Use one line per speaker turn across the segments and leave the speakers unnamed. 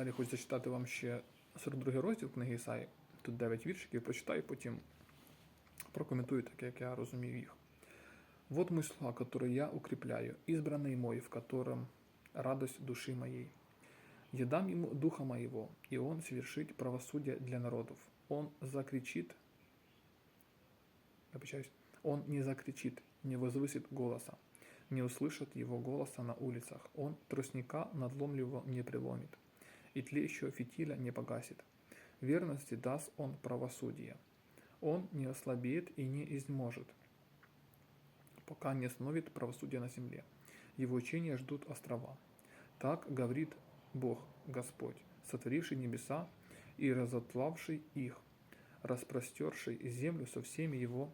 Далі хочу зачитати вам ще 42 розділ книги Ісаї. Тут 9 віршиків, прочитаю, потім прокомментую так, як я розумію їх. Вот мой слуга, который я укрепляю, избранный мой, в котором радость души моей. Я дам ему духа моего, и он совершит правосудие для народов. Он закричит, обещаюсь, он не закричит, не возвысит голоса, не услышат его голоса на улицах. Он тростника надломливого не преломит, И тлеющего фитиля не погасит. Верности даст он правосудие. Он не ослабеет и не изможет, пока не остановит правосудие на земле. Его учения ждут острова. Так говорит Бог Господь, сотворивший небеса и разотлавший их, распростерший землю со всеми его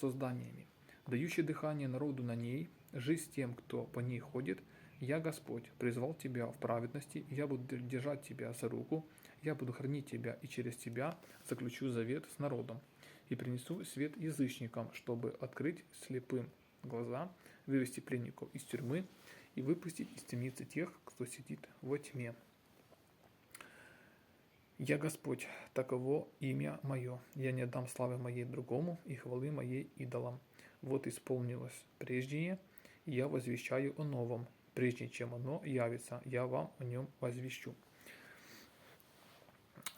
созданиями, дающий дыхание народу на ней, жизнь тем, кто по ней ходит. Я, Господь, призвал тебя в праведности, я буду держать тебя за руку, я буду хранить тебя, и через тебя заключу завет с народом, и принесу свет язычникам, чтобы открыть слепым глаза, вывести пленников из тюрьмы и выпустить из темницы тех, кто сидит во тьме. Я Господь, таково имя мое. Я не дам славы моей другому и хвалы моей идолам. Вот исполнилось прежнее, и я возвещаю о новом. Прежде чем оно явится, я вам о нем возвещу.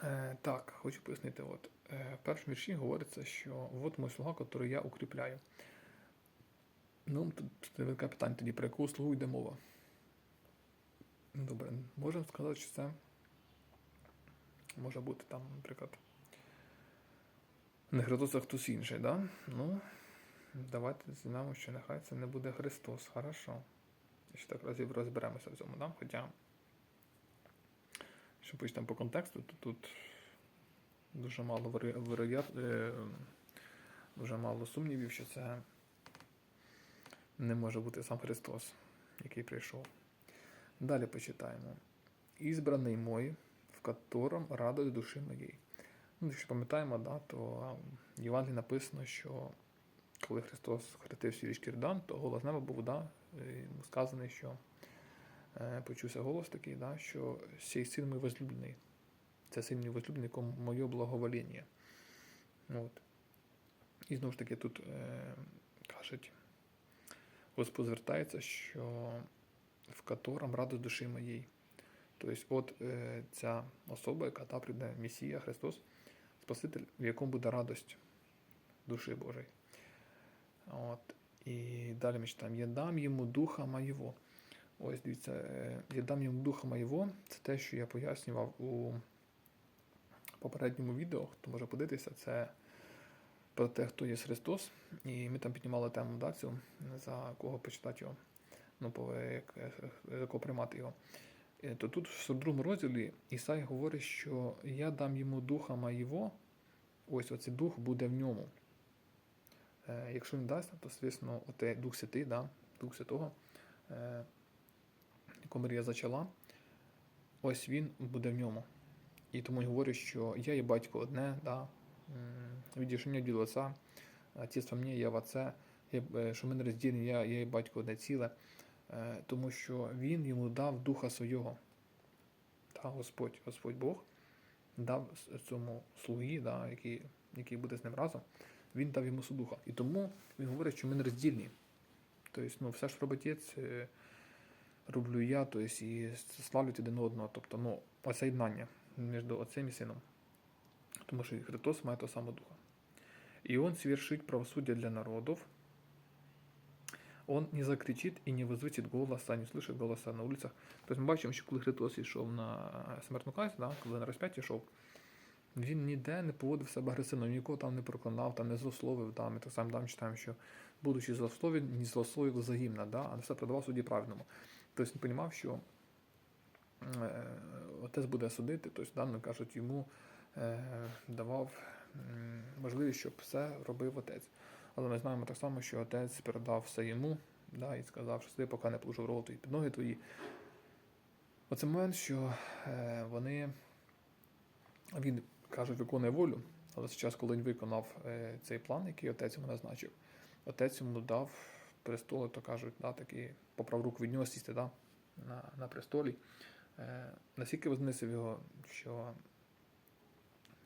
Е, так, хочу пояснити. От, е, в першому вірші говориться, що от мой слуга, який я укріпляю. Ну, тут виникає питання тоді, про яку услугу йде мова. Добре, можемо сказати, що це може бути там, наприклад, не Христос, а хтось інший, да? Ну, давайте знаємо, що нехай це не буде Христос. Хорошо. Ще так разів розберемося в цьому, да? Хоча, якщо почнемо по контексту, то тут дуже мало варі- е, дуже мало сумнівів, що це не може бути сам Христос, який прийшов. Далі почитаємо. Ізбраний мой, в котором радость душі моєї. Ну, якщо пам'ятаємо, да, то в Євангелії написано, що коли Христос хрестився в річки Рдан, то голос неба був, да, сказаний, що е, почувся голос такий, да, що сей син мій возлюблений. Це син мій возлюблений, якому моє благовоління. От. І знову ж таки тут е, кажуть, Господь звертається, що в котором радость душі моєї. Тобто, от е, ця особа, яка та прийде Месія Христос, Спаситель, в якому буде радость душі Божої. От. І далі ми читаємо: Я дам йому духа моєго. Ось дивіться, е, я дам йому духа моєго. Це те, що я пояснював у попередньому відео. Хто може подивитися, це про те, хто є Христос. І ми там піднімали тему да, цю, за кого почитати його, ну, як, за кого приймати його. Е, То тут в 42 розділі Ісай говорить, що я дам йому духа моєго, ось оцей дух буде в ньому. Е, Якщо він дасть, то, звісно, оте Дух Святий, да, Дух Святого, е, якому Марія зачала, ось він буде в ньому. І тому я говорю, що я є батько одне, да, відійшення від отця, отець мені, я в отце, е, що ми не розділені, я, я є батько одне ціле, тому що він йому дав духа свого. Та Господь, Господь Бог дав цьому слугі, да, який, який буде з ним разом, він дав йому духа. І тому він говорить, що ми не роздільні. Тобто, ну, все, що робить отець, е, роблю я, тобто, і славлять один одного. Тобто, ну, оце єднання між отцем і сином. Тому що Христос має того самого духа. И он свершит правосудие для народов. Он не закричит и не возвысит голоса, не слышит голоса на улицах. Тобто ми бачимо, що коли Христос йшов на смертну казнь, да, коли на розп'яття йшов, він ніде не поводив себе агресивно, нікого там не проклинав, там не злословив. Да. Ми так само там читаємо, що будучи злословен, не злословив взаємно, да, а все продавав суді правильному. Тобто він розумів, що е, отець буде судити, тобто, да, ну, кажуть, йому е, давав можливість, щоб все робив отець. Але ми знаємо так само, що отець передав все йому да, і сказав, що ти поки не положив роту і під ноги твої. Оце момент, що е, вони, він, кажуть, виконує волю, але зараз, коли він виконав е, цей план, який отець йому назначив, отець йому дав престол, то кажуть, да, такий, поправ руку від нього сісти да, на, на престолі. е, настільки вознесив його, що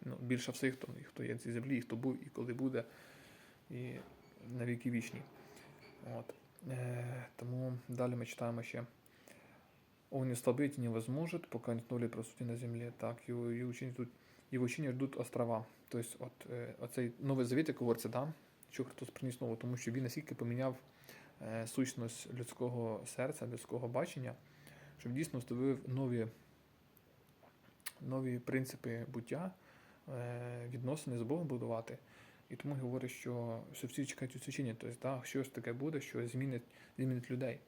ну, більше всіх, хто, хто є на цій землі, і хто був, і коли буде, і на віки вічні. От. Е, тому далі ми читаємо ще. Он не слабеть не возможет, пока нет нули присутні на землі. Так, його, його учені тут його учені ждуть острова. Тобто, от, е, оцей новий завіт, як говориться, да, що Христос приніс нову, тому що він настільки поміняв е, сущність людського серця, людського бачення, що він дійсно встановив нові, нові принципи буття, е, відносини з Богом будувати. І тому говорить, що, всі чекають усвячення, тобто, да, щось таке буде, що змінить, змінить людей.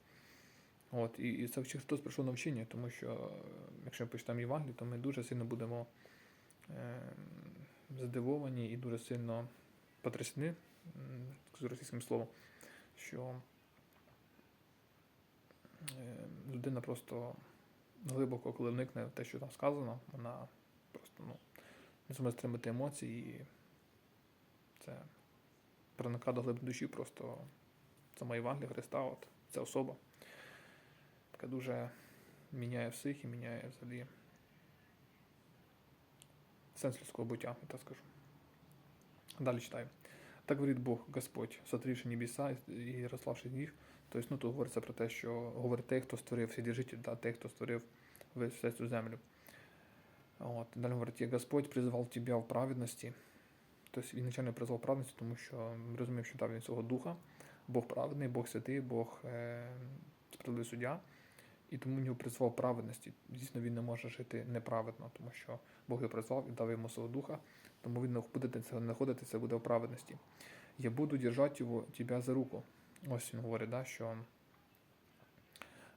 От, і, і це Христос прийшов навчання, тому що якщо ми почитаємо Євангелію, то ми дуже сильно будемо здивовані і дуже сильно потрясені, з російським словом, що е, людина просто глибоко, коли вникне в те, що там сказано, вона просто ну, не зможе стримати емоції, і це проникає до глибини душі, просто. Сама Євангелія Христа, от, ця особа. Яка дуже міняє всіх і міняє взагалі сенс людського буття, я так скажу. Далі читаю. Так говорить Бог Господь, сотворивши небеса і розславши їх. Тобто, ну, тут говориться про те, що говорить той, хто створив всі життя, да, той, хто створив всю цю землю. От. Далі говорить, «Я Господь призвав тебе в праведності. Тобто він начально призвав праведності, тому що ми розуміємо, що там він цього духа. Бог праведний, Бог святий, Бог е, справедливий суддя. І тому нього призвав праведності. Дійсно, він не може жити неправедно, тому що Бог його призвав і дав йому свого духа, тому він буде знаходитися буде в праведності. Я буду держати його, тебе за руку. Ось він говорить, да, що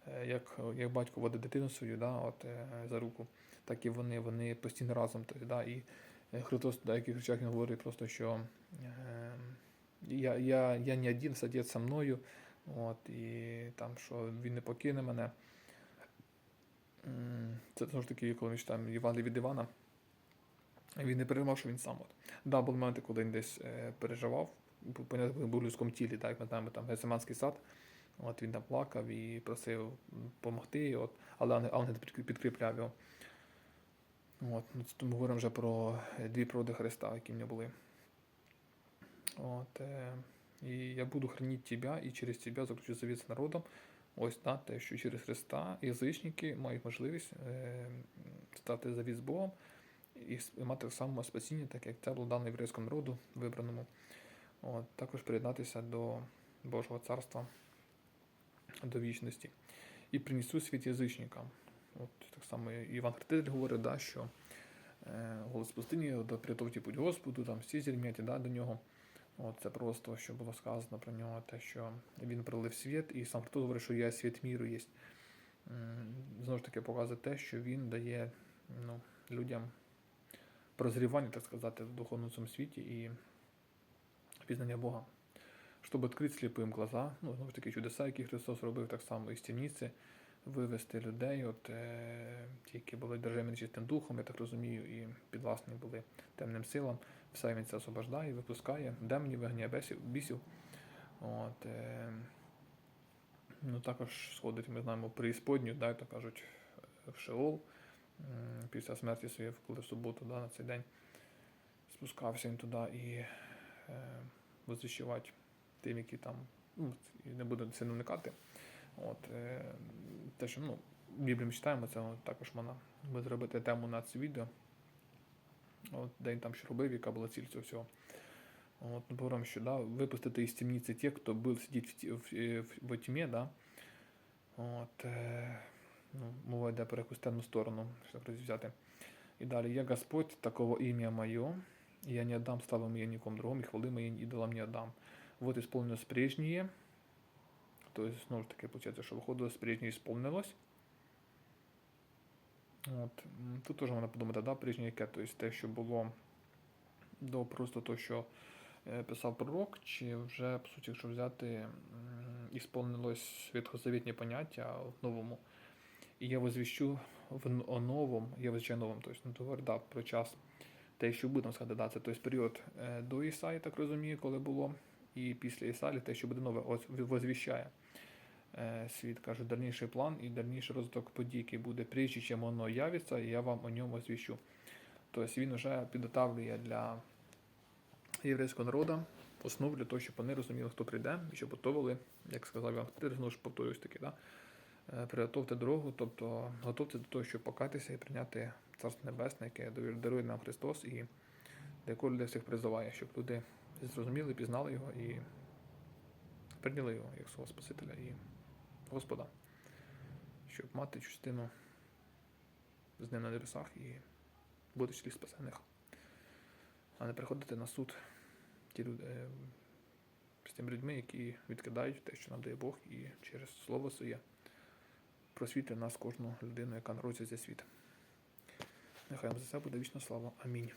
е, як, як батько водить дитину свою да, от, е, за руку, так і вони, вони постійно разом. Тобто, да, і е, Христос в деяких речах він говорить просто, що е, я, я, я не один, садець со мною, от, і там, що він не покине мене. Це знову ж таки, коли ми читаємо Євангеліє від Івана, він не переживав, що він сам. От. Да, були моменти, коли він десь е, переживав, понятно, він був в людському тілі, так, ми знаємо, там Гесиманський сад, от він там плакав і просив допомогти, от, але ангел- підкріпляв його. От, ну, це ми говоримо вже про е, дві природи Христа, які в нього були. От, е, і я буду хранити тебе, і через тебе заключу завіт з народом. Ось да, те, що через Христа язичники мають можливість е, стати завіт з Богом і мати саме спасіння, так як це було дано єврейському народу вибраному. От, також приєднатися до Божого царства, до вічності. І принесу світ язичникам. От так само Іван Хреститель говорить, да, що е, голос пустині, до приготовті путь Господу, там всі зірм'яті да, до нього. От це просто, що було сказано про нього, те, що він пролив світ, і сам Христос говорить, що я світ міру є. Знову ж таки, показує те, що він дає ну, людям прозрівання, так сказати, в духовному цьому світі і пізнання Бога. Щоб відкрити сліпим глаза, ну, знову ж таки, чудеса, які Христос робив, так само із тімниці, вивести людей, от, е, ті, які були державі нечистим духом, я так розумію, і підвласні були темним силам. Все він це освобождає, випускає, демонів, вигняє бісів. От, е, ну, також сходить, ми знаємо, при Ісподню, да, то кажуть, в Шеол, після смерті своєї, коли в суботу, да, на цей день спускався він туди і е, возвіщувати тим, які там, ну, не буду сильно вникати. От, е, те, що ну, в Біблії ми читаємо, це ну, також можна зробити тему на це відео. От, де він там що робив, яка була ціль цього всього. От, ми говоримо, що да, випустити із темниці тих, хто був сидіти в, ті- в, е, в, в тьмі, да. От, е, ну, мова йде про якусь темну сторону, що так взяти. І далі, я Господь, такого ім'я моє, я не отдам славы моей никому другому, и хвалы моей идолам не отдам. Вот исполнилось прежнее, то есть, знову ж таки, получается, що виходило з прежнє исполнилось. От. Тут теж можна подумати, да, прежнє яке, тобто те, що було до просто того, що е, писав пророк, чи вже, по суті, якщо взяти, м, ісполнилось ветхозавітнє поняття в новому. І я возвіщу в о новому, я возвіщаю новому, тобто, ну, говорить, да, про час те, що будемо сказати, да, це тобто, період е, до Ісаї, так розумію, коли було, і після Ісаї те, що буде нове, ось возвіщає. Е, світ, каже, дальніший план і дальніший розвиток подій, який буде прежде, чим воно явиться, і я вам о ньому звіщу. Тобто він вже підготавлює для єврейського народу основу для того, щоб вони розуміли, хто прийде, і щоб готували, як сказав Іван Петр, знову ж повторюсь таки, да? е, приготовте дорогу, тобто готовте до того, щоб покатися і прийняти Царство Небесне, яке дарує нам Христос, і для якого людей всіх призиває, щоб люди зрозуміли, пізнали його і прийняли його як свого Спасителя і Господа, щоб мати частину з ним на небесах і бути числі спасених, а не приходити на суд ті люди, е, з тими людьми, які відкидають те, що нам дає Бог, і через слово своє просвітлює нас кожну людину, яка народиться зі світ. Нехай вам за це буде вічна слава. Амінь.